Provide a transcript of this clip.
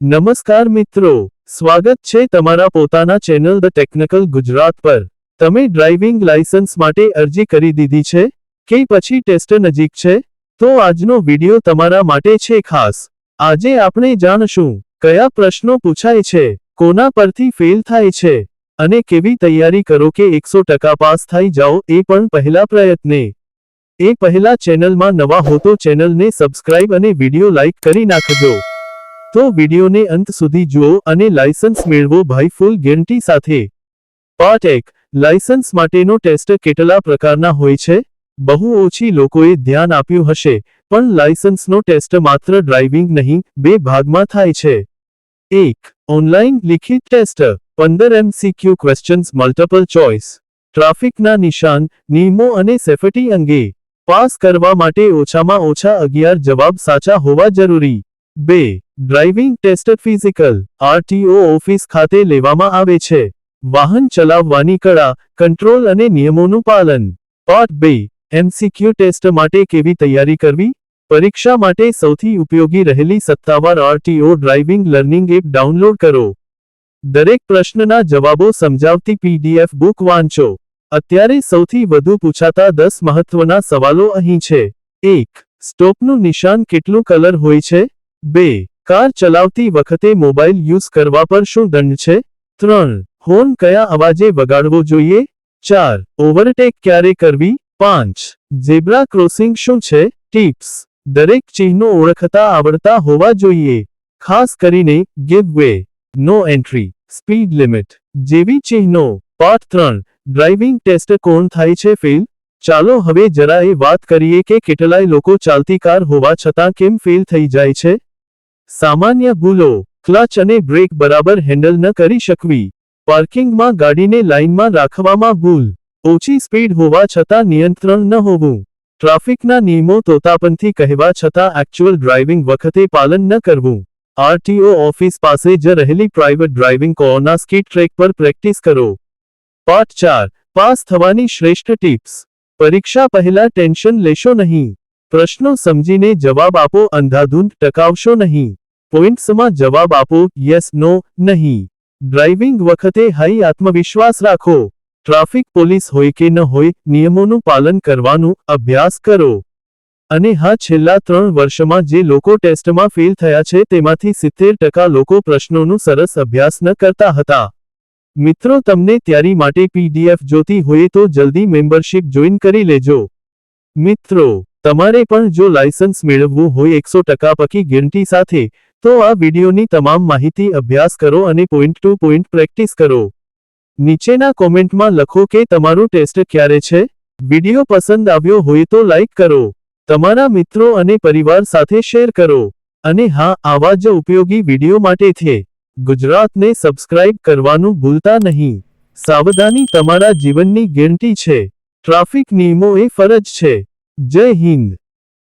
નમસ્કાર મિત્રો, સ્વાગત છે તમારા પોતાના ચેનલ ધ ટેકનિકલ ગુજરાત પર. તમે ડ્રાઇવિંગ લાયસન્સ માટે અરજી કરી દીધી છે? કે પછી ટેસ્ટ નજીક છે? તો આજનો વિડિયો તમારા માટે છે ખાસ. આજે આપણે જાણશું, કયા પ્રશ્નો પૂછાય છે, કોના પરથી ફેલ થાય છે, અને કેવી તૈયારી કરો કે એકસો ટકા પાસ થઈ જાઓ એ પણ પહેલા પ્રયત્ને. એ પહેલા ચેનલમાં નવા હો તો ચેનલને સબસ્ક્રાઇબ અને વિડિયો લાઇક કરી નાખજો. તો વિડીયોને અંત સુધી જુઓ અને લાયસન્સ મેળવો ભાઈ ફૂલ ગેરંટી સાથે. પાર્ટ એક લાયસન્સ માટેનો ટેસ્ટ કેટલા પ્રકારના હોય છે? બહુ ઓછી લોકોએ ધ્યાન આપ્યું હશે, પણ લાયસન્સનો ટેસ્ટ માત્ર ડ્રાઇવિંગ નહીં, બે ભાગમાં થાય છે. એક ઓનલાઈન લિખિત ટેસ્ટ, પંદર એમસીક્યુ ક્વેશ્ચન્સ મલ્ટિપલ ચોઇસ, ટ્રાફિકના નિશાન, નિયમો અને સેફટી અંગે. પાસ કરવા માટે ઓછામાં ઓછા અગિયાર જવાબ સાચા હોવા જરૂરી. બે, driving test physical, RTO office ખાતે લેવામાં આવે છે. વાહન ચલાવવાની કળા, કંટ્રોલ અને નિયમોનું પાલન. પાર્ટ બે, એમસીક્યુ ટેસ્ટ માટે કેવી તૈયારી કરવી? પરીક્ષા માટે સૌથી ઉપયોગી રહેલી સત્તાવાર RTO driving learning app download કરો. દરેક પ્રશ્નના જવાબો સમજાવતી પીડીએફ બુક વાંચો. અત્યારે સૌથી વધુ પૂછાતા દસ મહત્વના સવાલો અહીં છે. એક, સ્ટોપનું નિશાન કેટલું કલર હોય છે? બે, કાર ચલાવતી વખતે મોબાઈલ યુઝ કરવા પર શું દંડ છે? ત્રણ, હોર્ન કયા અવાજે વગાડવો જોઈએ? ચાર, ઓવરટેક ક્યારે કરવી? પાંચ, ઝેબ્રા ક્રોસિંગ શું છે? ટિપ્સ, દરેક ચિહ્નો ઓળખતા આવડતા હોવા જોઈએ. ખાસ કરીને give way, no entry, speed limit, જેવી ચિહ્નો. પાઠ ત્રણ, ડ્રાઇવિંગ ટેસ્ટ કોણ થાય છે ફેલ? ચાલો હવે જરા એ વાત કરીએ કે કેટલાય લોકો ચાલતી કાર હોવા છતાં કેમ ફેલ થઈ જાય છે? સામાન્ય ભૂલો, ક્લચ અને બ્રેક બરાબર હેન્ડલ ન કરી શકવી. પાર્કિંગમાં ગાડીને લાઇનમાં રાખવામાં ભૂલ. ઓછી સ્પીડ હોવા છતાં નિયંત્રણ ન હોવું. ટ્રાફિકના નિયમો તોતાપંથી કહેવા છતાં એકચ્યુઅલ ડ્રાઇવિંગ વખતે પાલન ન કરવું. આરટીઓ ઓફિસ પાસે જ રહેલી પ્રાઇવેટ ડ્રાઇવિંગ કોના સ્કીટ ટ્રેક પર પ્રેક્ટિસ કરો. પાઠ ચાર. પાસ થવાની શ્રેષ્ઠ ટિપ્સ. પરીક્ષા પહેલા ટેન્શન લેશો નહીં. પ્રશ્નો સમજીને જવાબ આપો, અંધાધૂંધ ટકાવશો નહીં. પોઈન્ટ્સમાં જવાબ આપો યસ નો નહીં. ડ્રાઇવિંગ વખતે હાઈ આત્મવિશ્વાસ રાખો. ટ્રાફિક પોલીસ હોય કે ન હોય, નિયમોનું પાલન કરવાનું અભ્યાસ કરો. અને હા, છેલ્લા ત્રણ વર્ષમાં જે લોકો ટેસ્ટમાં ફેલ થયા છે, તેમાંથી સિત્તેર ટકા લોકો પ્રશ્નોનું સરસ અભ્યાસ ન કરતા હતા. મિત્રો, તમને ત્યારી માટે પીડીએફ જોતી હોય તો જલ્દી મેમ્બરશિપ જોઈન કરી લેજો. મિત્રો, તમારે પણ જો લાયસન્સ મેળવવું હોય, એકસો ટકા પકી ગેરંટી સાથે તો આ વિડિયોની તમામ માહિતી અભ્યાસ કરો અને પોઈન્ટ ટુ પોઈન્ટ પ્રેક્ટિસ કરો. નીચેના કોમેન્ટમાં લખો કે તમારું ટેસ્ટ ક્યારે છે? વિડિયો પસંદ આવ્યો હોય તો લાઇક કરો. તમારા મિત્રો અને પરિવાર સાથે શેર કરો. અને હા, આવા જ ઉપયોગી વીડિયો માટે છે ગુજરાતને સબસ્ક્રાઇબ કરવાનું ભૂલતા નહીં. સાવધાની તમારા જીવનની ગેરંટી છે. ટ્રાફિક નિયમો એ ફરજ છે. જય હિન્દ.